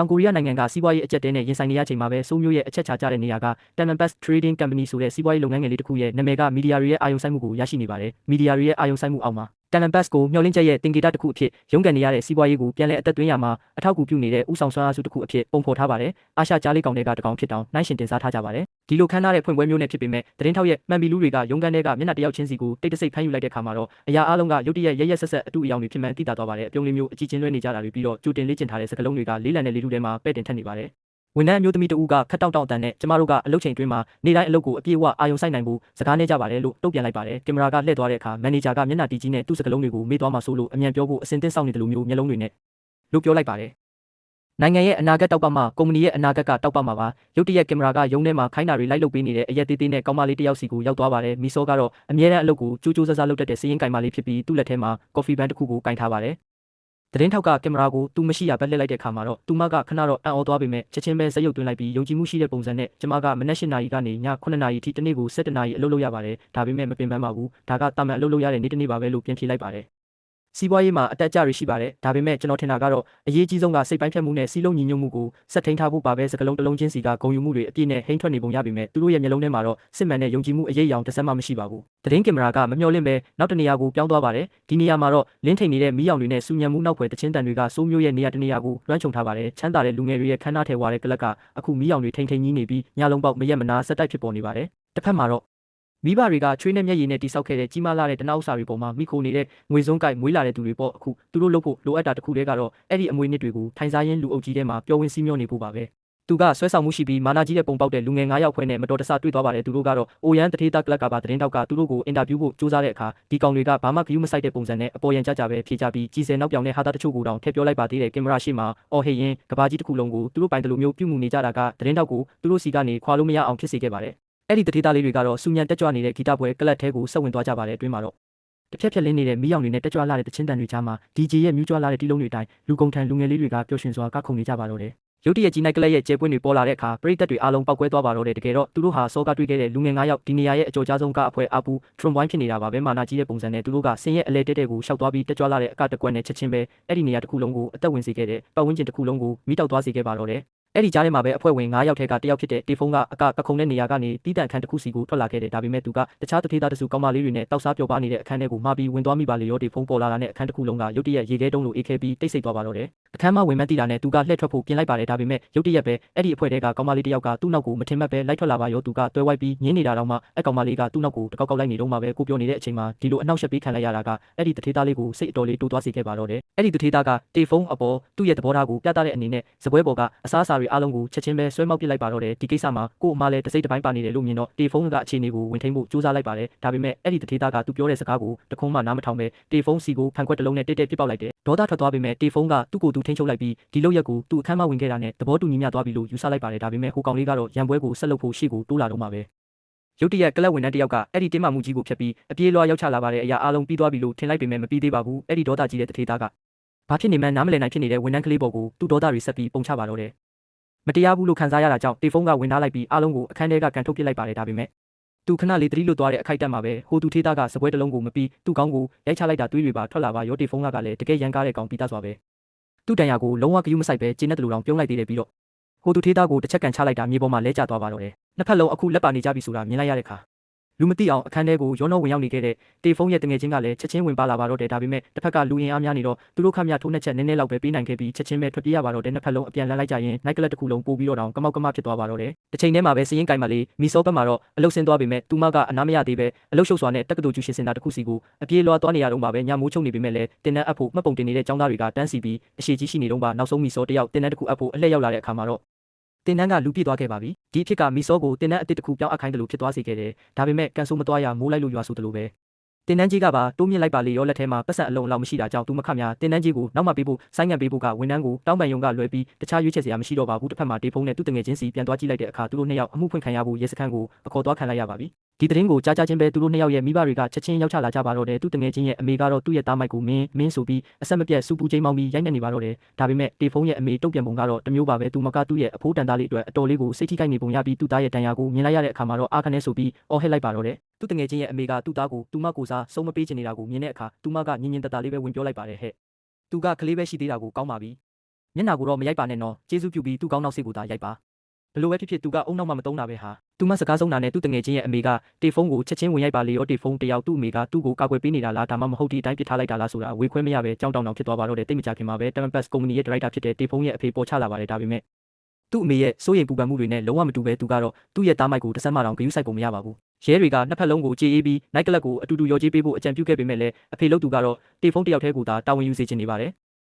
တောင်ကိုရီးယားနိုင်ငံကစီးပွားရေးအကျပ်တဲနဲ့ရင်ဆိုင်နေရချိန်မှာပဲဆိုးမျိုးရဲ့အချက်ချကြတဲ့နေရာက Tanambas Trading Company ဆိုတဲ့စီးပွားရေးလုပ်ငန်းငယ်လေးတစ်ခုရဲ့နာမည်ကမီဒီယာတွေရဲ့အာရုံစိုက်မှုကိုရရှိနေပါတယ်။မီဒီယာတွေရဲ့အာရုံစိုက်မှုအောက်မှာ Tanambas ကိုမျှော်လင့်ချက်ရဲ့တင်ကေတတစ်ခုအဖြစ်ရုန်းကန်နေရတဲ့စီးပွားရေးကိုပြန်လည်အသက်သွင်းရမှာအထောက်အကူပြုနေတဲ့ဥဆောင်ဆွမ်းအားစုတစ်ခုအဖြစ်ပုံဖော်ထားပါတယ်။အာရှကြားလေးကောင်တွေကတကောင်ဖြစ်တောင်နှိုင်းရှင်တင်စားထားကြပါတယ်။ဒီလိုခန်းထားတဲ့ဖွင့်ပွဲမျိုးနဲ့ဖြစ်ပေမဲ့သတင်းထောက်ရဲ့မှန်ဘီလူတွေကရုန်းကန်တဲ့ကမျက်နှာတစ်ယောက်ချင်းစီကိုတိတ်တဆိတ်ဖမ်းယူလိုက်တဲ့ခါမှာတော့အရာအလုံးကရုတ်တရက်ရရက်ဆက်ဆက်အတူအယောင်တွေဖြစ်မှန်သိတာသွားပါတယ်။အပြုံးလေးမျိုးအကြည့်ချင်းလွဲနေကြတာတွေပြီးတော့ကြိုတင်လေ့ကျင့်ထားတဲ့စကားလုံးတွေကလေးလံတဲ့လေထုထဲမှာပဲ့တင်ထက်နေပါတယ်။ ဝန်ထမ်းအမျိုးသမီးတဦးကခက်တောက်တောက်တန်နဲ့ကျမတို့ကအလုပ်ချိန်တွင်းမှာနေ့တိုင်းအလုပ်ကိုအပြည့်အဝအာရုံစိုက်နိုင်ဖို့စကားနဲ့ကြပါတယ်လို့တုံ့ပြန်လိုက်ပါတယ်ကင်မရာကလှည့်သွားတဲ့အခါမန်နေဂျာကမျက်နှာတီးကြီးနဲ့သူ့စကားလုံးတွေကိုမေ့သွားမှဆိုလို့အမြန်ပြောဖို့အစင်တင်စောင့်နေတယ်လို့မျိုးမျက်လုံးတွေနဲ့လို့ပြောလိုက်ပါတယ်နိုင်ငံရဲ့အနာဂတ်တောက်ပမှာကုမ္ပဏီရဲ့အနာဂတ်ကတောက်ပမှာပါရုတ်တရက်ကင်မရာကရုံးထဲမှာခိုင်းတာတွေလိုက်လုပ်ပေးနေတဲ့အရက်သေးသေးနဲ့ကောင်းမလေးတစ်ယောက်စီကိုရောက်သွားပါတယ်မီဆိုကတော့အမြဲတမ်းအလုပ်ကိုကြိုးကြိုးဆဆလုပ်တတ်တဲ့စည်ရင်ကင်မလေးဖြစ်ပြီးသူ့လက်ထဲမှာကော်ဖီဘန်တစ်ခုကိုကင်ထားပါတယ် သတင်းထောက်ကကင်မရာကိုသူမရှိရဘက်လှည့်လိုက်တဲ့အခါမှာတော့သူမကခဏတော့အံ့ဩသွားပေမဲ့ချက်ချင်းပဲဇက်ရုပ်သွင်းလိုက်ပြီးယုံကြည်မှုရှိတဲ့ပုံစံနဲ့ကျမကမနက်၈နာရီကနေည9နာရီထိတစ်နေ့ကို7နာရီအလုပ်လုပ်ရပါတယ်ဒါပေမဲ့မပင်ပန်းပါဘူးဒါကတာမန်အလုပ်လုပ်ရတဲ့နေ့တစ်နေ့ပါပဲလို့ပြန်ဖြေလိုက်ပါတယ် စီးပွားရေးမှာအတက်အကျတွေရှိပါတယ်ဒါပေမဲ့ကျွန်တော်ထင်တာကတော့အရေးကြီးဆုံးကစိတ်ပိုင်းဖြတ်မှုနဲ့စီးလုံးညီညွတ်မှုကိုစက်ထိန်ထားဖို့ပါပဲစကလုံးတစ်လုံးချင်းစီကဂုံယူမှုတွေအပြည့်နဲ့ဟိန်းထွက်နေပုံရပေမဲ့သူတို့ရဲ့မျက်လုံးထဲမှာတော့စစ်မှန်တဲ့ယုံကြည်မှုအရေးအယောင်တစ်စက်မှမရှိပါဘူးသတင်းကင်မရာကမမျှော်လင့်ပဲနောက်တနေရာကိုပြောင်းသွားပါတယ်ဒီနေရာမှာတော့လင်းထိန်နေတဲ့မီးရောင်တွေနဲ့စူညံမှုနောက်ွယ်တချင်းတန်တွေကစိုးမျိုးရဲ့နေရာတနေရာကိုလွှမ်းခြုံထားပါတယ်ချမ်းသာတဲ့လူငယ်တွေရဲ့ခန်းနာထဲဝါတဲ့ကလပ်ကအခုမီးရောင်တွေထိန်ထိန်ကြီးနေပြီးညလုံးပေါက်မရက်မနာဆက်တိုက်ဖြစ်ပေါ်နေပါတယ်တစ်ဖက်မှာတော့ မိဘတွေကချွေးနဲ့မျက်ရည်နဲ့တိဆောက်ခဲ့တဲ့ကြီးမားလာတဲ့တနောက်စာတွေပေါ်မှာမိခိုနေတဲ့ငွေစုံးကြိုက်မွေးလာတဲ့သူတွေပေါ့အခုသူတို့လုပ်ဖို့လိုအပ်တာတစ်ခုတည်းကတော့အဲ့ဒီအမွေနှစ်တွေကိုထိုင်စားရင်းလူအုပ်ကြီးထဲမှာပျော်ဝင်စီးမျောနေဖို့ပါပဲသူကဆွဲဆောင်မှုရှိပြီးမာနာကြီးတဲ့ပုံပေါက်တဲ့လူငယ်9ယောက်ခွဲနဲ့မတော်တဆတွေ့သွားပါတယ်သူတို့ကတော့အိုရန်တထေးသားကလပ်ကပါသတင်းတောက်ကသူတို့ကိုအင်တာဗျူးဖို့စူးစမ်းတဲ့အခါဒီကောင်တွေကဘာမှဂရုမစိုက်တဲ့ပုံစံနဲ့အပေါ်ယံကြကြပဲဖြေကြပြီးကြီးစဲနောက်ပြောင်တဲ့ဟာတာတချို့ကိုတောင်ထည့်ပြောလိုက်ပါသေးတယ်ကင်မရာရှေ့မှာအော်ဟေရင်ကဘာကြီးတစ်ခုလုံးကိုသူတို့ပိုင်တယ်လို့မျိုးပြုမှုနေကြတာကသတင်းတောက်ကိုသူတို့စီကနေခွာလို့မရအောင်ဖြစ်စေခဲ့ပါတယ် အဲ့ဒီတတိသားလေးတွေကတော့စူညံတက်ကြွနေတဲ့ဂီတပွဲကလပ်ထဲကိုဆက်ဝင်သွားကြပါတယ်အတွင်းမှာတော့တစ်ဖြက်ဖြက်လင်းနေတဲ့မီးရောင်တွေနဲ့တက်ကြွလာတဲ့တချင်းတန်တွေကြားမှာ DJ ရဲ့မြူးကြွလာတဲ့တီးလုံးတွေအတိုင်းလူကုန်ထန်လူငယ်လေးတွေကပျော်ရွှင်စွာကခုန်နေကြပါတော့တယ်ရုတ်တရက်ကြီးနိုင်ကလပ်ရဲ့ကျဲပွင့်တွေပေါ်လာတဲ့အခါပရိသတ်တွေအားလုံးပောက်ကွဲသွားပါတော့တယ်တကယ်တော့သူတို့ဟာစောကတွေ့ခဲ့တဲ့လူငယ်9ယောက်ဒီနေရာရဲ့အကြော်ကြားဆုံးကအဖွဲအပူထရွန်ဝိုင်းဖြစ်နေတာပါပဲမာနာကြီးတဲ့ပုံစံနဲ့သူတို့ကဆင်းရဲအလဲတဲတဲကိုရှောက်သွားပြီးတက်ကြွလာတဲ့အကတကွက်နဲ့ချက်ချင်းပဲအဲ့ဒီနေရာတစ်ခုလုံးကိုအသက်ဝင်စေခဲ့တဲ့ပတ်ဝန်းကျင်တစ်ခုလုံးကိုမိတောက်သွားစေခဲ့ပါတော့တယ် အဲ့ဒီကြားထဲမှာပဲအဖွဲ့ဝင်9ယောက်ထဲကတယောက်ဖြစ်တဲ့တေဖုန်းကအကကခုံတဲ့နေရာကနေတီးတန့်ခန်းတစ်ခုစီကိုထွက်လာခဲ့တယ်ဒါပေမဲ့သူကတခြားတထေးသားတစုကောင်းမလေးတွေနဲ့တောက်စားပျော်ပါနေတဲ့အခန်းထဲကိုမှာပြီးဝင်သွားမိပါလေရောတေဖုန်းပေါ်လာတာနဲ့အခန်းတစ်ခုလုံးကရုတ်တရက်ရေခဲတုံးလိုအေးခဲပြီးတိတ်ဆိတ်သွားပါတော့တယ်အခန်းမဝင်မတိတာနဲ့သူကလှည့်ထွက်ဖို့ပြင်လိုက်ပါတယ်ဒါပေမဲ့ရုတ်တရက်ပဲအဲ့ဒီအဖွဲ့ထဲကကောင်းမလေးတယောက်ကသူ့နောက်ကိုမထင်မှတ်ပဲလိုက်ထွက်လာပါရောသူကတွဲဝိုက်ပြီးငင်းနေတာတော့မှအဲ့ကောင်မလေးကသူ့နောက်ကိုတကောက်ကောက်လိုက်နေတော့မှပဲကိုပြောနေတဲ့အချိန်မှာဒီလိုအနောက်ရှက်ပေးခံလိုက်ရတာကအဲ့ဒီတထေးသားလေးကိုစိတ်အတော်လေးတိုးသွားစေခဲ့ပါတော့တယ်အဲ့ဒီတထေးသားကတေဖုန်းအပေါ်သူ့ရဲ့သဘောထားကိုပြသတဲ့အနေနဲ့စပွဲပေါ်ကအစားအစာတွေအားလုံးကိုချက်ချင်းပဲဆွဲမောက်ပစ်လိုက်ပါတော့တယ်ဒီကိစ္စမှာကို့အမလည်းတစိမ့်တစ်ပိုင်းပါနေတယ်လို့မြင်တော့တေဖုန်းကအခြေအနေကိုဝင်ထိန်ဖို့စူးစမ်းလိုက်ပါတယ်ဒါပေမဲ့အဲ့ဒီတထေးသားကသူပြောတဲ့စကားကိုတခုံးမှနားမထောင်ပဲတေဖုန်းစီကိုဖန်ခွက်တစ်လုံးနဲ့တိတ်တိတ်ပစ်ပေါက်လိုက်တယ်ဒေါသထွက်သွားပေမဲ့တေဖုန်းကသူ့ကိုယ်သူထိန်းချုပ်လိုက်ပြီးဒီလောက်ရက်ကိုသူ့အခန်းမဝင်ခဲ့တာနဲ့သဘောတူညီမျှသွားပြီလို့ယူဆလိုက်ပါတယ်ဒါပေမဲ့ဟိုကောင်လေးကတော့ရံပွဲကိုဆက်လုပ်ဖို့ရှေ့ကိုတိုးလာတော့မှပဲရုတ်တရက်ကလပ်ဝန်ထမ်းတယောက်ကအဲ့ဒီတင်းမာမှုကြီးကိုဖျက်ပြီးအပြေးလွှာရောက်ချလာပါတဲ့အရာအလုံးပြီးသွားပြီလို့ထင်လိုက်ပေမဲ့မပြီးသေးပါဘူးအဲ့ဒီဒေါသကြီးတဲ့တထေးသားကဘာဖြစ်နေမှန်းနားမလည်နိုင်ဖြစ်နေတဲ့ဝန်ထမ်းကလေးပေါ်ကိုသူ့ဒေါသတွေဆက်ပြီးပုံချပါတော့တယ် မတရားဘူးလို့ခံစားရတာကြောင့်တေဖုန်းကဝင်ထားလိုက်ပြီးအားလုံးကိုအခန်းထဲကကန်ထုတ်ပစ်လိုက်ပါတယ်ဒါပေမဲ့သူခဏလေးသတိလွတ်သွားတဲ့အခိုက်အတန့်မှာပဲဟိုသူထေးသားကစပွဲတစ်လုံးကိုမပြီးသူ့ကောင်းကိုရိုက်ချလိုက်တာတွေးတွေပါထွက်လာပါရောတေဖုန်းကလည်းတကယ်ရန်ကားတဲ့ကောင်ပြီးသားစွာပဲသူ့တန်ရာကိုလုံးဝကယူမဆိုင်ပဲကျင်းတဲ့တူတောင်ပြုံးလိုက်သေးတယ်ပြီးတော့ဟိုသူထေးသားကိုတစ်ချက်ကန်ချလိုက်တာမြေပေါ်မှာလဲကျသွားပါတော့တယ်နှစ်ဖက်လုံးအခုလက်ပါနေကြပြီဆိုတာမြင်လိုက်ရတဲ့အခါ လူမသိအောင်အခန်းထဲကိုရောနှောဝင်ရောက်နေခဲ့တဲ့တေဖုန်းရဲ့တငယ်ချင်းကလည်းချက်ချင်းဝင်ပါလာပါတော့တယ်ဒါပေမဲ့တစ်ဖက်ကလူရင်အားများနေတော့သူတို့ခမရထိုးနှက်ချက်နည်းနည်းလောက်ပဲပေးနိုင်ခဲ့ပြီးချက်ချင်းပဲထွက်ပြေးရပါတော့တယ်နှစ်ဖက်လုံးအပြန်လန်းလိုက်ကြရင်နိုက်ကလပ်တစ်ခုလုံးပို့ပြီးတော့တောင်ကမောက်ကမဖြစ်သွားပါတော့တယ်တစ်ချိန်တည်းမှာပဲစရင်ကင်မလေးမီစောဘက်မှာတော့အလုတ်ဆင်းသွားပေမဲ့သူမကအနားမရသေးပဲအလုတ်ရှုပ်စွာနဲ့တက္ကသိုလ်ကျူရှင်စင်တာတစ်ခုစီကိုအပြေးလွှားသွားနေရတော့မှာပဲညမိုးချုံနေပေမဲ့လည်းတင်နန်းအပ်ဖို့မှတ်ပုံတင်နေတဲ့ចောင်းသားတွေကတန်းစီပြီးအရှိကြီးရှိနေတော့မှနောက်ဆုံးမီစောတယောက်တင်နန်းတစ်ခုအပ်ဖို့အလှည့်ရောက်လာတဲ့အခါမှာတော့ တင်နန်းကလူပြည့်သွားခဲ့ပါပြီဒီအဖြစ်ကမီစောကိုတင်နန်းအစ်စ်တစ်ခုပြောင်းအပ်ခိုင်းတယ်လို့ဖြစ်သွားစေခဲ့တယ်ဒါပေမဲ့ကန်ဆိုးမသွားရမိုးလိုက်လို့ရွာဆိုတယ်လို့ပဲတင်နန်းကြီးကပါတိုးမြင့်လိုက်ပါလေရောလက်ထဲမှာပတ်စံအလုံးလောက်မရှိတာကြောင့်သူမခမများတင်နန်းကြီးကိုနောက်မှပေးဖို့ဆိုင်းငံ့ပေးဖို့ကဝန်ထမ်းကိုတောင်းပန်ယုံကလွယ်ပြီးတခြားရွေးချယ်စရာမရှိတော့ပါဘူးတစ်ဖက်မှာတေဖုန်းနဲ့သူ့တငယ်ချင်းစီပြန်သွားကြည့်လိုက်တဲ့အခါသူတို့နှစ်ယောက်အမှုဖွင့်ခံရဖို့ရဲစခန်းကိုအခေါ်သွားခံလိုက်ရပါပြီ ဒီသတင်းကိုကြားကြချင်းပဲသူတို့နှစ်ယောက်ရဲ့မိဘတွေကချက်ချင်းရောက်ချလာကြပါတော့တယ်သူတငယ်ချင်းရဲ့အမေကတော့သူ့ရဲ့သားမိုက်ကိုမင်းမင်းဆိုပြီးအဆက်မပြတ်စူပူချင်းမောင်းပြီးရိုက်နေနေပါတော့တယ်ဒါပေမဲ့တေဖုန်းရဲ့အမေတုတ်ပြန်ပုံကတော့တမျိုးပါပဲသူမကသူ့ရဲ့အဖိုးတန်သားလေးအတွက်အတော်လေးကိုစိတ်ထိခိုက်နေပုံရပြီးသူ့သားရဲ့တန်ရာကိုမြင်လိုက်ရတဲ့အခါမှာတော့အာခနဲ့ဆိုပြီးအော်ဟစ်လိုက်ပါတော့တယ်သူတငယ်ချင်းရဲ့အမေကသူ့သားကိုသူမကိုစားဆုံးမပေးချင်နေတာကိုမြင်တဲ့အခါသူမကညင်ညင်တတလေးပဲဝင်ပြောလိုက်ပါတယ်ဟဲ့သူကကလေးပဲရှိသေးတာကိုကောင်းပါပြီမျက်နှာကိုတော့မရိုက်ပါနဲ့နော်ကျေးဇူးပြုပြီးသူ့ကောင်းနောက်စိတ်ကိုသာရိုက်ပါဘလို့ပဲဖြစ်ဖြစ်သူကအုံနောက်မှမတုံးတာပဲဟာ သူမစကားဆုံးတာနဲ့သူ့တငယ်ချင်းရဲ့အမေကတေဖုန်းကိုချက်ချင်းဝင်ရိုက်ပါလေရောတေဖုန်းတယောက်သူ့အမေကသူ့ကိုကာကွယ်ပေးနေတာလားဒါမှမဟုတ်ဒီအတိုင်းပစ်ထားလိုက်တာလားဆိုတာဝေခွဲမရပဲကြောင်းတောင်တောင်ဖြစ်သွားပါတော့တယ်တိတ်မကြခင်မှာပဲ Tempex ကုမ္ပဏီရဲ့ဒါရိုက်တာဖြစ်တဲ့တေဖုန်းရဲ့အဖေပေါ်ချလာပါတယ်ဒါပေမဲ့သူ့အမေရဲ့စိုးရိမ်ပူပန်မှုတွေနဲ့လုံးဝမတူပဲသူကတော့သူ့ရဲ့သားမိုက်ကိုတစ်စက်မှတောင်ဂရုစိုက်ပုံမရပါဘူးရဲတွေကနှစ်ဖက်လုံးကိုကြေးအေးပြီးနိုက်ကလပ်ကိုအတူတူရော်ကြေးပေးဖို့အကြံပြုခဲ့ပေမဲ့လည်းအဖေလို့သူကတော့တေဖုန်းတယောက်တည်းကိုသာတာဝန်ယူစေချင်နေပါတယ်